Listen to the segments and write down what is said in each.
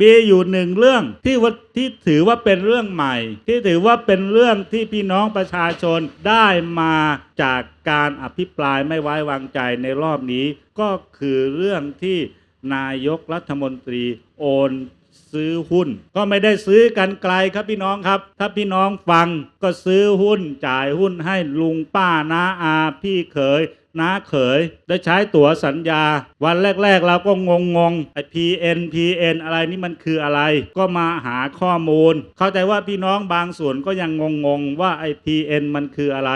มีอยู่หนึ่งเรื่องที่ว่าที่ถือว่าเป็นเรื่องใหม่ ที่ถือว่าเป็นเรื่องที่พี่น้องประชาชนได้มาจากการอภิปรายไม่ไว้วางใจในรอบนี้ ก็คือเรื่องที่นายกรัฐมนตรีโอน ซื้อหุ้น ก็ไม่ได้ซื้อกันไกลครับพี่น้องครับ ถ้าพี่น้องฟังก็ซื้อหุ้นจ่ายหุ้นให้ลุงป้าน้าอาพี่เขยน้าเขยได้ใช้ตั๋วสัญญา วันแรก ๆ เราก็งงงๆไอ้ PN PN อะไรนี่มันคืออะไร ก็มาหาข้อมูล เข้าใจว่าพี่น้องบางส่วนก็ยังงงงๆว่าไอ้ PN มันคืออะไร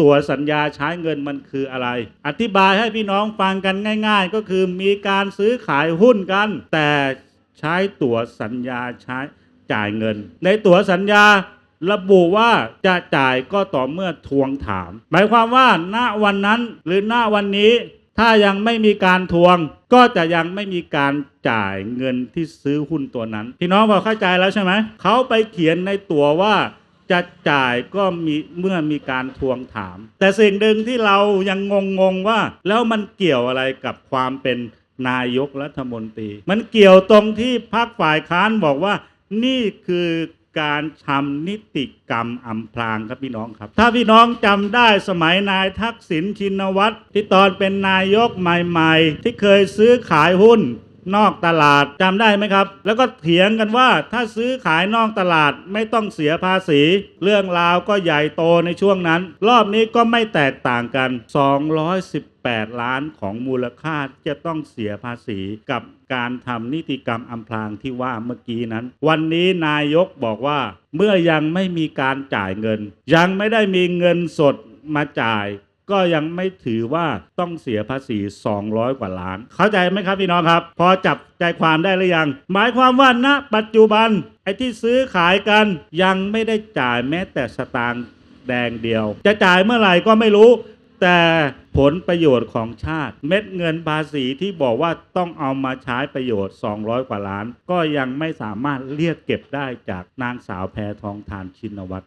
ตั๋วสัญญาใช้เงินมันคืออะไร อธิบายให้พี่น้องฟังกันง่าย ๆ ก็คือมีการซื้อขายหุ้นกัน แต่ ใช้ตั๋วสัญญาใช้จ่ายเงิน ในตั๋วสัญญาระบุว่าจะจ่ายก็ต่อเมื่อทวงถาม หมายความว่าณวันนั้นหรือณวันนี้ ถ้ายังไม่มีการทวง ก็จะยังไม่มีการจ่ายเงินที่ซื้อหุ้นตัวนั้น พี่น้องพอเข้าใจแล้วใช่ไหมเขาไปเขียนในตั๋วว่าจะจ่ายก็มีเมื่อมีการทวงถาม แต่สิ่งหนึ่งที่เรายังงงๆว่า แล้วมันเกี่ยวอะไรกับความเป็น นายกรัฐมนตรี มันเกี่ยวตรงที่พรรคฝ่ายค้านบอกว่า นี่คือการทำนิติกรรมอำพรางครับพี่น้องครับ ถ้าพี่น้องจำได้สมัยนายทักษิณชินวัตรที่ตอนเป็นนายกใหม่ ๆ ที่เคยซื้อขายหุ้น นอกตลาดจำได้ไหมครับ แล้วก็เถียงกันว่าถ้าซื้อขายนอกตลาดไม่ต้องเสียภาษี เรื่องราวก็ใหญ่โตในช่วงนั้น รอบนี้ก็ไม่แตกต่างกัน 218 ล้านของมูลค่าจะต้องเสียภาษีกับการทำนิติกรรมอำพรางที่ว่าเมื่อกี้นั้น วันนี้นายกบอกว่า เมื่อยังไม่มีการจ่ายเงิน ยังไม่ได้มีเงินสดมาจ่าย ก็ยังไม่ถือว่าต้องเสียภาษี 200 กว่าล้าน เข้าใจไหมครับพี่น้องครับ พอจับใจความได้หรือยัง หมายความว่าณปัจจุบันไอ้ที่ซื้อขายกันยังไม่ได้จ่ายแม้แต่สตางค์แดงเดียว จะจ่ายเมื่อไหร่ก็ไม่รู้ แต่ผลประโยชน์ของชาติ เม็ดเงินภาษีที่บอกว่าต้องเอามาใช้ประโยชน์ 200 กว่าล้าน ก็ยังไม่สามารถเรียกเก็บได้จากนางสาวแพทองทานชินวัตร